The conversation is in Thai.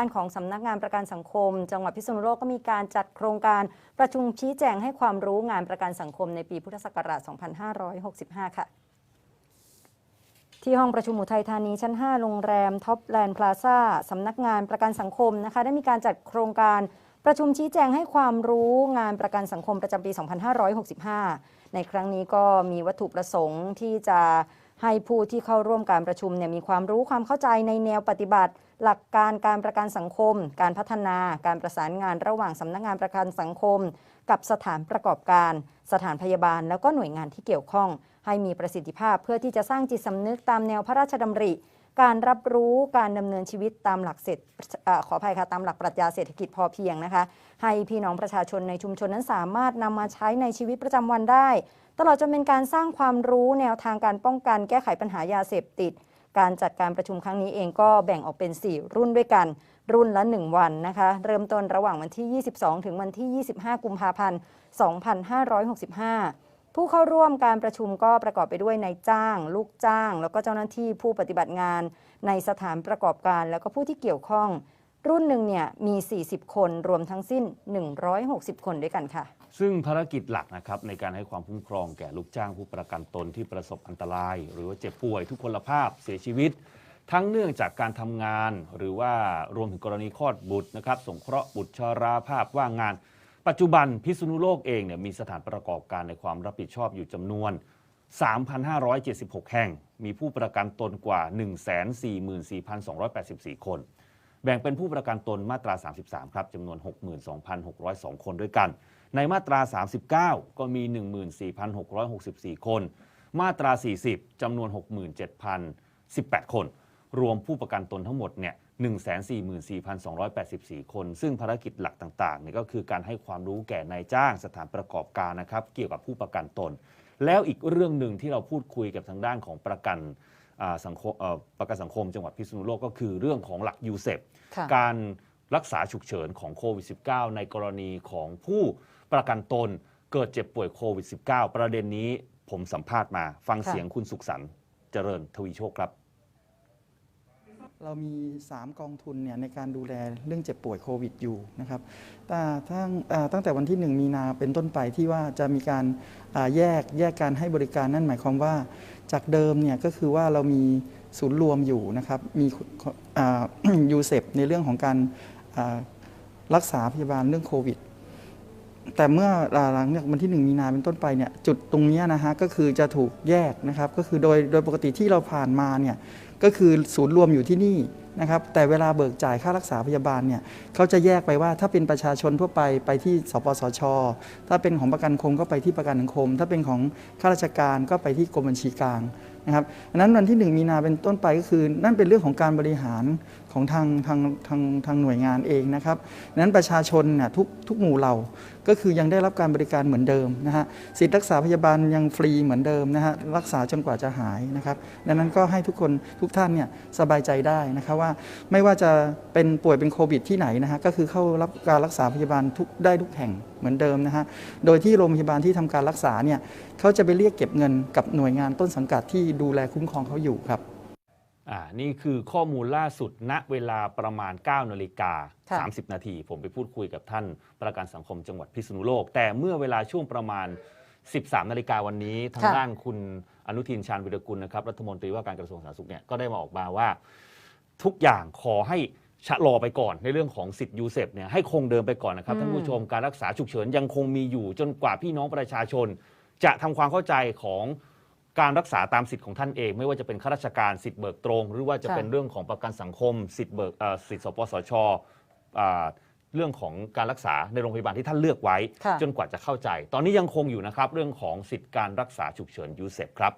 ด้านของสำนักงานประกันสังคม จังหวัดพิษณุโลกก็มีการจัดโครงการประชุมชี้แจงให้ความรู้งานประกันสังคมในปีพุทธศักราช 2565 ค่ะ ที่ห้องประชุมอุทัยธานีชั้น 5 โรงแรมท็อปแลนด์พลาซ่าสำนักงานประกันสังคมนะคะได้มีการจัดโครงการประชุมชี้แจงให้ความรู้งานประกันสังคมประจำปี 2565 ในครั้งนี้ก็มีวัตถุประสงค์ที่จะ ให้ผู้ที่เข้าร่วมการประชุมเนี่ยมีความรู้ความเข้าใจในแนวปฏิบัติ หลักการการประกันสังคม การพัฒนาการประสานงานระหว่างสำนักงานประกันสังคม กับสถานประกอบการ สถานพยาบาล แล้วก็หน่วยงานที่เกี่ยวข้อง ให้มีประสิทธิภาพเพื่อที่จะสร้างจิตสำนึกตามแนวพระราชดำริ การรับรู้การดำเนินชีวิตตามหลักเศรษฐขออภัยค่ะตามหลักปรัชญาเศรษฐกิจพอเพียงนะคะ ให้พี่น้องประชาชนในชุมชนนั้นสามารถนำมาใช้ในชีวิตประจำวันได้ ตลอดจนเป็นการสร้างความรู้แนวทางการป้องกันแก้ไขปัญหายาเสพติด การจัดการประชุมครั้งนี้เองก็แบ่งออกเป็น 4 รุ่นด้วยกัน รุ่นละ 1 วันนะคะ เริ่มต้นระหว่างวันที่ 22 ถึงวันที่ 25 กุมภาพันธ์ 2565 ผู้เข้าร่วมการประชุมก็ประกอบไปด้วยนายจ้าง ลูกจ้าง แล้วก็เจ้าหน้าที่ผู้ปฏิบัติงาน ในสถานประกอบการ แล้วก็ผู้ที่เกี่ยวข้อง รุ่นหนึ่งเนี่ยมี 40 คนรวมทั้งสิ้น 160 คนด้วยกันค่ะ ซึ่งภารกิจหลักนะครับในการให้ความคุ้มครองแก่ลูกจ้างผู้ประกันตนที่ประสบอันตราย หรือว่าเจ็บป่วยทุกพลภาพเสียชีวิต ทั้งเนื่องจากการทำงาน หรือว่ารวมถึงกรณีคลอดบุตรนะครับสงเคราะห์บุตรชราภาพว่างงาน ปัจจุบันพิษณุโลกเองเนี่ยมีสถานประกอบการในความรับผิดชอบอยู่จำนวน 3,576 แห่ง มีผู้ประกันตนกว่า 144,284 คน แบ่งเป็นผู้ประกันตนมาตรา 33 ครับจำนวน 62,602 คนด้วยกัน ในมาตรา 39 ก็มี 14,664 คน มาตรา 40 จำนวน 67,018 คน รวมผู้ประกันตนทั้งหมดเนี่ย 144,284 คน ซึ่งภารกิจหลักต่างๆเนี่ยก็คือการให้ความรู้แก่นายจ้างสถานประกอบการนะครับ เกี่ยวกับผู้ประกันตน แล้วอีกเรื่องหนึ่งที่เราพูดคุยกับทางด้านของประกันอ่าสังคมเอ่อประกันสังคมจังหวัดพิษณุโลกก็คือเรื่องของหลักยูเซค่ะการรักษาฉุกเฉินของโควิด -19 ในกรณีของผู้ประกันตนเกิดเจ็บป่วยโควิด -19 ประเด็นนี้ผมสัมภาษณ์มา ฟังค่ะเสียงคุณสุขสันต์เจริญทวีโชคครับ เรามี 3 กองทุนเนี่ยในการดูแลเรื่องเจ็บป่วยโควิดอยู่นะครับแต่ทั้งตั้งแต่วันที่ 1 มีนาเป็นต้นไปที่ว่าจะมีการแยกแยกการให้บริการนั่นหมายความว่า จากเดิมเนี่ยก็คือว่าเรามีศูนย์รวมอยู่นะครับมียูเซปในเรื่องของการรักษาพยาบาลเรื่องโควิดแต่เมื่อหลังจากวันที่ 1 มีนาเป็นต้นไปเนี่ยจุดตรงนี้นะฮะก็คือจะถูกแยกนะครับ ก็คือโดยโดยปกติที่เราผ่านมาเนี่ย ก็คือศูนย์รวมอยู่ที่นี่นะครับแต่เวลาเบิกจ่ายค่ารักษาพยาบาลเนี่ยเขาจะแยกไปว่าถ้าเป็นประชาชนทั่วไปไปที่สปสช ถ้าเป็นของประกันคมก็ไปที่ประกันสังคม ถ้าเป็นของข้าราชการก็ไปที่กรมบัญชีกลางนะครับอันนั้นวันที่ 1 มีนาเป็นต้นไปก็คือ นั่นเป็นเรื่องของการบริหารของทางทางทางทางหน่วยงานเองนะครับนั้นประชาชนน่ะทุกทุกหมู่เหล่าก็คือยังได้รับการบริการเหมือนเดิมนะฮะสิทธิรักษาพยาบาลยังฟรีเหมือนเดิมนะฮะรักษาจนกว่าจะหายนะครับดังนั้นก็ให้ทุกคนทุกท่านเนี่ยสบายใจได้นะครับว่าไม่ว่าจะเป็นป่วยเป็นโควิดที่ไหนนะฮะก็คือเข้ารับการรักษาพยาบาลทุกได้ทุกแห่งเหมือนเดิมนะฮะโดยที่โรงพยาบาลที่ทำการรักษาเนี่ยเขาจะไปเรียกเก็บเงินกับหน่วยงานต้นสังกัดที่ดูแลคุ้มครองเขาอยู่ครับอ่านี่คือข้อมูลล่าสุดณเวลาประมาณ9นาฬิกาค่ะ30 นาที ผมไปพูดคุยกับท่านประกันสังคมจังหวัดพิษณุโลก แต่เมื่อเวลาช่วงประมาณ 13 นาฬิกาวันนี้ทางค่ะด้านคุณอนุทินชาญวิรกุลนะครับรัฐมนตรีว่าการกระทรวงสาธารณสุขเนี่ยก็ได้มาออกมาว่า ทุกอย่างขอให้ชะลอไปก่อนในเรื่องของสิทธิ์ยูเซฟเนี่ยให้คงเดิมไปก่อนนะครับอืมท่านผู้ชมการรักษาฉุกเฉินยังคงมีอยู่จนกว่าพี่น้องประชาชน จะทำความเข้าใจของการรักษาตามสิทธิ์ของท่านเอง ไม่ว่าจะเป็นข้าราชการสิทธิ์เบิกตรง หรือว่าจะค่ะเป็นเรื่องของประกันสังคม สิทธิ์เบิกเอ่อสิทธิ์สปสชอ่าเรื่องของการรักษาในโรงพยาบาลที่ท่านเลือกไว้ค่ะจนกว่าจะเข้าใจ ตอนนี้ยังคงอยู่นะครับเรื่องของสิทธิ์การรักษาฉุกเฉินยูเซฟครับ